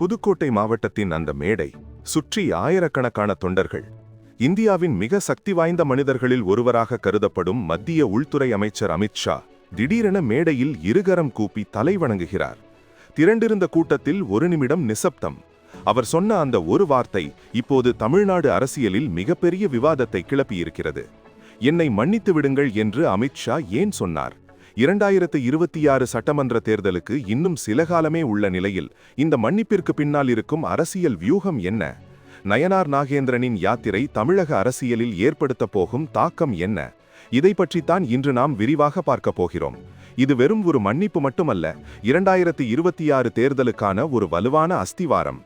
புதுக்கோட்டை மாவட்டத்தின் அந்த மேடை சுற்றி ஆயிரக்கணக்கான தொண்டர்கள். இந்தியாவின் மிக சக்தி வாய்ந்த மனிதர்களில் ஒருவராக கருதப்படும் மத்திய உள்துறை அமைச்சர் அமித்ஷா திடீரென மேடையில் இருகரம் கூப்பி தலை வணங்குகிறார். திரண்டிருந்த கூட்டத்தில் ஒரு நிமிடம் நிசப்தம். அவர் சொன்ன அந்த ஒரு வார்த்தை இப்போது தமிழ்நாடு அரசியலில் மிகப்பெரிய விவாதத்தை கிளப்பியிருக்கிறது. என்னை மன்னித்து விடுங்கள் என்று அமித்ஷா ஏன் சொன்னார்? இரண்டாயிரத்து இருபத்தி ஆறு சட்டமன்ற தேர்தலுக்கு இன்னும் சில காலமே உள்ள நிலையில் இந்த மன்னிப்பிற்கு பின்னால் இருக்கும் அரசியல் வியூகம் என்ன? நயனார் நாகேந்திரனின் யாத்திரை தமிழக அரசியலில் ஏற்படுத்த போகும் தாக்கம் என்ன? இதை பற்றித்தான் இன்று நாம் விரிவாக பார்க்க போகிறோம். இது வெறும் ஒரு மன்னிப்பு மட்டுமல்ல இரண்டாயிரத்து இருபத்தி ஆறு தேர்தலுக்கான ஒரு வலுவான அஸ்திவாரம்.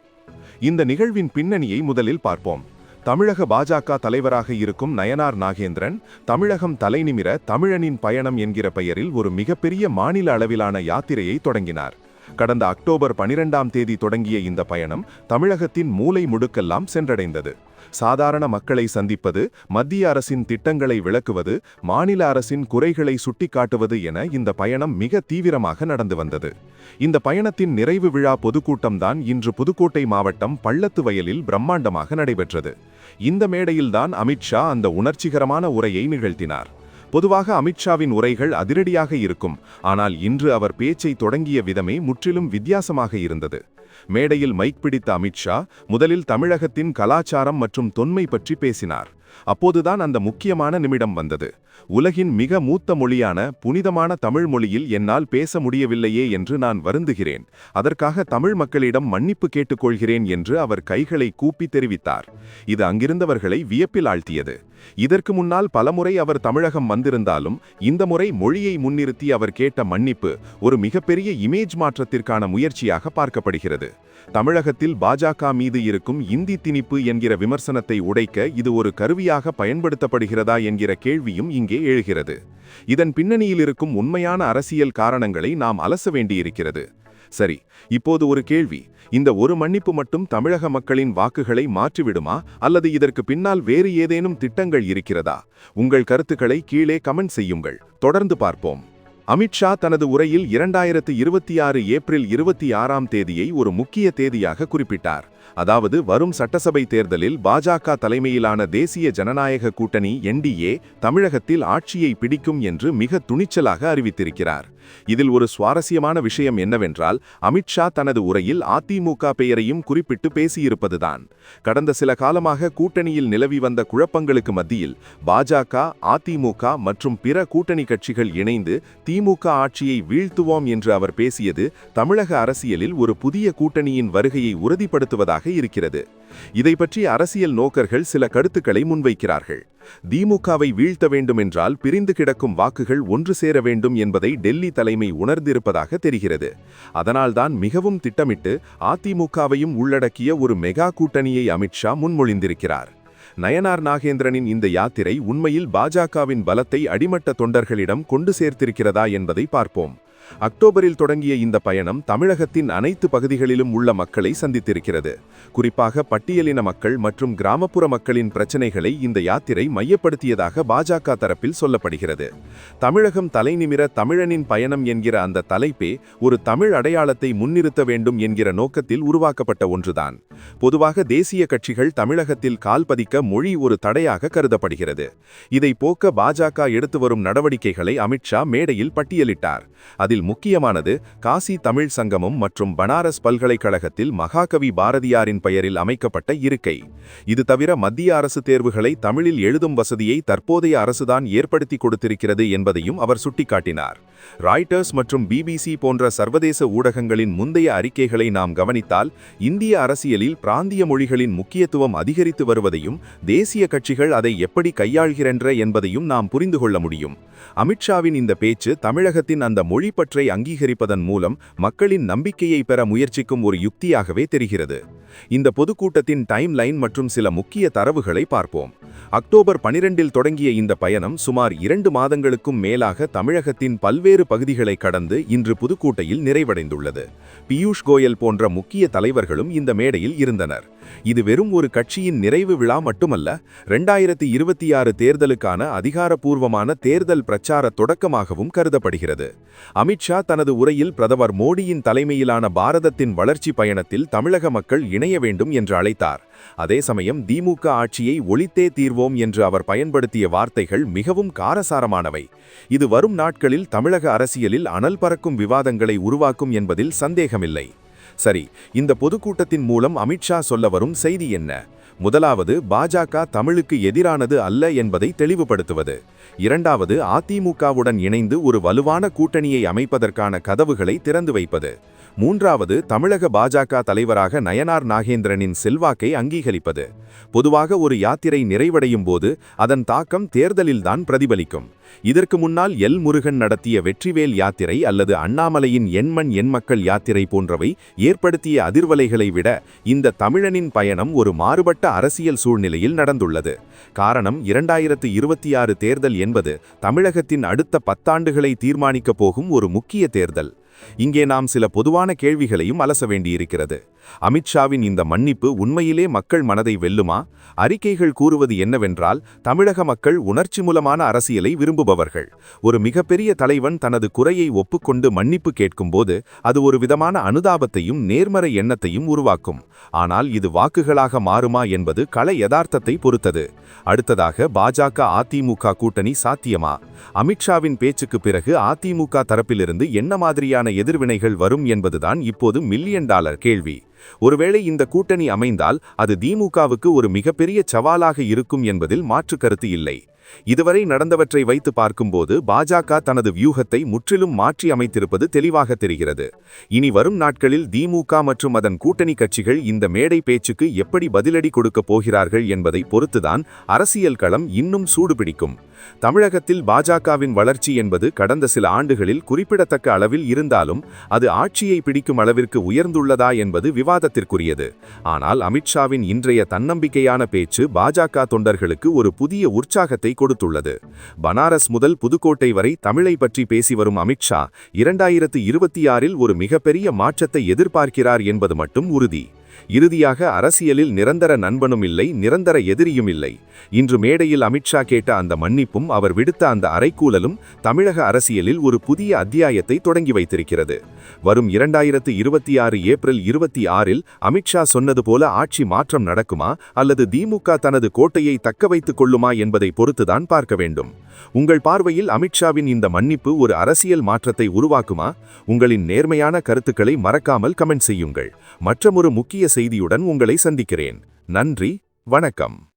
இந்த நிகழ்வின் பின்னணியை முதலில் பார்ப்போம். தமிழக பாஜக தலைவராக இருக்கும் நயனார் நாகேந்திரன் தமிழகம் தலைநிமிர தமிழனின் பயணம் என்கிற பெயரில் ஒரு மிகப்பெரிய மாநில அளவிலான யாத்திரையை தொடங்கினார். கடந்த அக்டோபர் பனிரெண்டாம் தேதி தொடங்கிய இந்த பயணம் தமிழகத்தின் மூலை முடுக்கெல்லாம் சென்றடைந்தது. சாதாரண மக்களை சந்திப்பது மத்திய அரசின் திட்டங்களை விளக்குவது மாநில அரசின் குறைகளை சுட்டிக்காட்டுவது என இந்த பயணம் மிக தீவிரமாக நடந்து வந்தது. இந்த பயணத்தின் நிறைவு விழா பொதுக்கூட்டம்தான் இன்று புதுக்கோட்டை மாவட்டம் பள்ளத்து வயலில் பிரம்மாண்டமாக நடைபெற்றது. இந்த மேடையில்தான் அமித்ஷா அந்த உணர்ச்சிகரமான உரையை நிகழ்த்தினார். பொதுவாக அமித்ஷாவின் உரைகள் அதிரடியாக இருக்கும். ஆனால் இன்று அவர் பேச்சை தொடங்கிய விதமே முற்றிலும் வித்தியாசமாக இருந்தது. மேடையில் மைக் பிடித்த அமித்ஷா முதலில் தமிழகத்தின் கலாச்சாரம் மற்றும் தொன்மை பற்றி பேசினார். அப்போதுதான் அந்த முக்கியமான நிமிடம் வந்தது. உலகின் மிக மூத்த மொழியான புனிதமான தமிழ் மொழியில் என்னால் பேச முடியவில்லையே என்று நான் வருந்துகிறேன். அதற்காக தமிழ் மக்களிடம் மன்னிப்பு கேட்டுக்கொள்கிறேன் என்று அவர் கைகளை கூப்பி தெரிவித்தார். இது அங்கிருந்தவர்களை வியப்பில் ஆழ்த்தியது. இதற்கு முன்னால் பலமுறை அவர் தமிழகம் வந்திருந்தாலும் இந்த முறை மொழியை முன்னிறுத்தி அவர் கேட்ட மன்னிப்பு ஒரு மிகப்பெரிய இமேஜ் மாற்றத்திற்கான முயற்சியாக பார்க்கப்படுகிறது. தமிழகத்தில் பாஜக மீது இருக்கும் இந்தி திணிப்பு என்கிற விமர்சனத்தை உடைக்க இது ஒரு கருவியாக பயன்படுத்தப்படுகிறதா என்கிற கேள்வியும் இங்கே எழுகிறது. இதன் பின்னணியில் இருக்கும் உண்மையான அரசியல் காரணங்களை நாம் அலச வேண்டியிருக்கிறது. சரி இப்போது ஒரு கேள்வி. இந்த ஒரு மன்னிப்பு மட்டும் தமிழக மக்களின் வாக்குகளை மாற்றிவிடுமா? அல்லது இதற்கு பின்னால் வேறு ஏதேனும் திட்டங்கள் இருக்கிறதா? உங்கள் கருத்துக்களை கீழே கமெண்ட் செய்யுங்கள். தொடர்ந்து பார்ப்போம். அமித்ஷா தனது உரையில் இரண்டாயிரத்து இருபத்தி ஆறு ஏப்ரல் இருபத்தி ஆறாம் தேதியை ஒரு முக்கிய தேதியாக குறிப்பிட்டார். அதாவது வரும் சட்டசபை தேர்தலில் பாஜக தலைமையிலான தேசிய ஜனநாயக கூட்டணி என்டிஏ தமிழகத்தில் ஆட்சியை பிடிக்கும் என்று மிக துணிச்சலாக அறிவித்திருக்கிறார். இதில் ஒரு சுவாரஸ்யமான விஷயம் என்னவென்றால் அமித்ஷா தனது உரையில் அதிமுக பெயரையும் குறிப்பிட்டு பேசியிருப்பதுதான். கடந்த சில காலமாக கூட்டணியில் நிலவி வந்த குழப்பங்களுக்கு மத்தியில் பாஜக அதிமுக மற்றும் பிற கூட்டணி கட்சிகள் இணைந்து திமுக ஆட்சியை வீழ்த்துவோம் என்று அவர் பேசியது தமிழக அரசியலில் ஒரு புதிய கூட்டணியின் வருகையை உறுதிப்படுத்துவதாக இருக்கிறது. இதை பற்றி அரசியல் நோக்கர்கள் சில கருத்துக்களை முன்வைக்கிறார்கள். திமுகவை வீழ்த்த வேண்டுமென்றால் பிரிந்து கிடக்கும் வாக்குகள் ஒன்று சேர வேண்டும் என்பதை டெல்லி தலைமை உணர்ந்திருப்பதாக தெரிகிறது. அதனால்தான் மிகவும் திட்டமிட்டு அதிமுகவையும் உள்ளடக்கிய ஒரு மெகா கூட்டணியை அமித்ஷா முன்மொழிந்திருக்கிறார். நயனார் நாகேந்திரனின் இந்த யாத்திரை உண்மையில் பாஜகவின் பலத்தை அடிமட்ட தொண்டர்களிடம் கொண்டு சேர்த்திருக்கிறதா என்பதை பார்ப்போம். அக்டோபரில் தொடங்கிய இந்த பயணம் தமிழகத்தின் அனைத்து பகுதிகளிலும் உள்ள மக்களை சந்தித்திருக்கிறது. குறிப்பாக பட்டியலின மக்கள் மற்றும் கிராமப்புற மக்களின் பிரச்சினைகளை இந்த யாத்திரை மையப்படுத்தியதாக பாஜக தரப்பில் சொல்லப்படுகிறது. தமிழகம் தலைநிமிர தமிழனின் பயணம் என்கிற அந்த தலைப்பே ஒரு தமிழ் அடையாளத்தை முன்னிறுத்த வேண்டும் என்கிற நோக்கத்தில் உருவாக்கப்பட்ட ஒன்றுதான். பொதுவாக தேசிய கட்சிகள் தமிழகத்தில் கால் பதிக்க மொழி ஒரு தடையாக கருதப்படுகிறது. இதை போக்க பாஜக எடுத்து வரும் நடவடிக்கைகளை அமித்ஷா மேடையில் பட்டியலிட்டார். அதில் அதில் முக்கியமானது காசி தமிழ் சங்கமம் மற்றும் பனாரஸ் பல்கலைக்கழகத்தில் மகாகவி பாரதியாரின் பெயரில் அமைக்கப்பட்ட இருக்கை. இது தவிர மத்திய அரசு தேர்வுகளை தமிழில் எழுதும் வசதியை தற்போதைய அரசுதான் ஏற்படுத்தி கொடுத்திருக்கிறது என்பதையும் அவர் சுட்டிக்காட்டினார். ராய்டர்ஸ் மற்றும் பிபிசி போன்ற சர்வதேச ஊடகங்களின் முந்தைய அறிக்கைகளை நாம் கவனித்தால் இந்திய அரசியலில் பிராந்திய மொழிகளின் முக்கியத்துவம் அதிகரித்து வருவதையும் தேசிய கட்சிகள் அதை எப்படி கையாள்கின்றன என்பதையும் நாம் புரிந்து கொள்ள முடியும். அமித்ஷாவின் இந்த பேச்சு தமிழகத்தின் அந்த மொழி பற்றை அங்கீகரிப்பதன் மூலம் மக்களின் நம்பிக்கையை பெற முயற்சிக்கும் ஒரு யுக்தியாகவே தெரிகிறது. இந்த பொதுக்கூட்டத்தின் டைம் லைன் மற்றும் சில முக்கிய தரவுகளை பார்ப்போம். அக்டோபர் பனிரெண்டில் தொடங்கிய இந்த பயணம் சுமார் இரண்டு மாதங்களுக்கும் மேலாக தமிழகத்தின் பல்வேறு பகுதிகளை கடந்து இன்று புதுக்கோட்டையில் நிறைவடைந்துள்ளது. பியூஷ் கோயல் போன்ற முக்கிய தலைவர்களும் இந்த மேடையில் இருந்தனர். இது வெறும் ஒரு கட்சியின் நிறைவு விழா மட்டுமல்ல ரெண்டாயிரத்தி இருபத்தி ஆறு தேர்தலுக்கான அதிகாரப்பூர்வமான தேர்தல் பிரச்சார தொடக்கமாகவும் கருதப்படுகிறது. அமித்ஷா தனது உரையில் பிரதமர் மோடியின் தலைமையிலான பாரதத்தின் வளர்ச்சி பயணத்தில் தமிழக மக்கள் இணைய வேண்டும் என்று அழைத்தார். அதே சமயம் திமுக ஆட்சியை ஒழித்தே தீர்வோம் என்று அவர் பயன்படுத்திய வார்த்தைகள் மிகவும் காரசாரமானவை. இது வரும் நாட்களில் தமிழக அரசியலில் அனல் பறக்கும் விவாதங்களை உருவாக்கும் என்பதில் சந்தேகமில்லை. சரி இந்த பொதுக்கூட்டத்தின் மூலம் அமித்ஷா சொல்ல வரும் செய்தி என்ன? முதலாவது பாஜக தமிழுக்கு எதிரானது அல்ல என்பதை தெளிவுபடுத்துவது. இரண்டாவது அதிமுகவுடன் இணைந்து ஒரு வலுவான கூட்டணியை அமைப்பதற்கான கதவுகளை திறந்து வைப்பது. மூன்றாவது தமிழக பாஜக தலைவராக நயனார் நாகேந்திரனின் செல்வாக்கை அங்கீகரிப்பது. பொதுவாக ஒரு யாத்திரை நிறைவடையும் போது அதன் தாக்கம் தேர்தலில்தான் பிரதிபலிக்கும். இதற்கு முன்னால் எல். முருகன் நடத்திய வெற்றிவேல் யாத்திரை அல்லது அண்ணாமலையின் எண்மண் எண்மக்கள் யாத்திரை போன்றவை ஏற்படுத்திய அதிர்வலைகளை விட இந்த தமிழனின் பயணம் ஒரு மாறுபட்ட அரசியல் சூழ்நிலையில் நடந்துள்ளது. காரணம் இரண்டாயிரத்து இருபத்தி ஆறு தேர்தல் என்பது தமிழகத்தின் அடுத்த பத்தாண்டுகளை தீர்மானிக்கப் போகும் ஒரு முக்கிய தேர்தல். இங்கே நாம் சில பொதுவான கேள்விகளையும் அலச வேண்டியிருக்கிறது. அமித்ஷாவின் இந்த மன்னிப்பு உண்மையிலே மக்கள் மனதை வெல்லுமா? அறிக்கைகள் கூறுவது என்னவென்றால் தமிழக மக்கள் உணர்ச்சி மூலமான அரசியலை விரும்புபவர்கள். ஒரு மிகப்பெரிய தலைவன் தனது குறையை ஒப்புக்கொண்டு மன்னிப்பு கேட்கும்போது அது ஒரு விதமான அனுதாபத்தையும் நேர்மறை எண்ணத்தையும் உருவாக்கும். ஆனால் இது வாக்குகளாக மாறுமா என்பது கள யதார்த்தத்தை பொறுத்தது. அடுத்ததாக பாஜக அதிமுக கூட்டணி சாத்தியமா? அமித்ஷாவின் பேச்சுக்கு பிறகு அதிமுக தரப்பிலிருந்து என்ன மாதிரியான எதிர்வினைகள் வரும் என்பதுதான் இப்போது மில்லியன் டாலர் கேள்வி. ஒருவேளை இந்த கூட்டணி அமைந்தால் அது திமுகவுக்கு ஒரு மிகப்பெரிய சவாலாக இருக்கும் என்பதில் மாற்று கருத்து இல்லை. இதுவரை நடந்தவற்றை வைத்து பார்க்கும்போது பாஜக தனது வியூகத்தை முற்றிலும் மாற்றி அமைத்திருப்பது தெளிவாக தெரிகிறது. இனி வரும் நாட்களில் திமுக மற்றும் அதன் கூட்டணி கட்சிகள் இந்த மேடை பேச்சுக்கு எப்படி பதிலடி கொடுக்கப் போகிறார்கள் என்பதை பொறுத்துதான் அரசியல் களம் இன்னும் சூடுபிடிக்கும். தமிழகத்தில் பாஜகவின் வளர்ச்சி என்பது கடந்த சில ஆண்டுகளில் குறிப்பிடத்தக்க அளவில் இருந்தாலும் அது ஆட்சியை பிடிக்கும் அளவிற்கு உயர்ந்துள்ளதா என்பது விவாதத்திற்குரியது. ஆனால் அமித்ஷாவின் இன்றைய தன்னம்பிக்கையான பேச்சு பாஜக தொண்டர்களுக்கு ஒரு புதிய உற்சாகத்தை கொடுத்துள்ளது பனாரஸ் முதல் புதுக்கோட்டை வரை தமிழை பற்றி பேசி வரும் அமித்ஷா இரண்டாயிரத்து இருபத்தி ஆறில் ஒரு மிகப்பெரிய மாற்றத்தை எதிர்பார்க்கிறார் என்பது மட்டும் உறுதி. இறுதியாக அரசியலில் நிரந்தர நண்பனும் இல்லை நிரந்தர எதிரியும் இல்லை. இன்று மேடையில் அமித்ஷா கேட்ட அந்த மன்னிப்பும் அவர் விடுத்த அந்த அரைக்கூலலும் தமிழக அரசியலில் ஒரு புதிய அத்தியாயத்தை தொடங்கி வைத்திருக்கிறது. வரும் இரண்டாயிரத்து இருபத்தி ஆறு ஏப்ரல் இருபத்தி ஆறில் அமித்ஷா சொன்னது போல ஆட்சி மாற்றம் நடக்குமா அல்லது திமுக தனது கோட்டையை தக்க வைத்துக் கொள்ளுமா என்பதை பொறுத்துதான் பார்க்க வேண்டும். உங்கள் பார்வையில் அமித்ஷாவின் இந்த மன்னிப்பு ஒரு அரசியல் மாற்றத்தை உருவாக்குமா? உங்களின் நேர்மையான கருத்துக்களை மறக்காமல் கமெண்ட் செய்யுங்கள். மற்றமொரு முக்கிய செய்தியுடன் உங்களை சந்திக்கிறேன். நன்றி. வணக்கம்.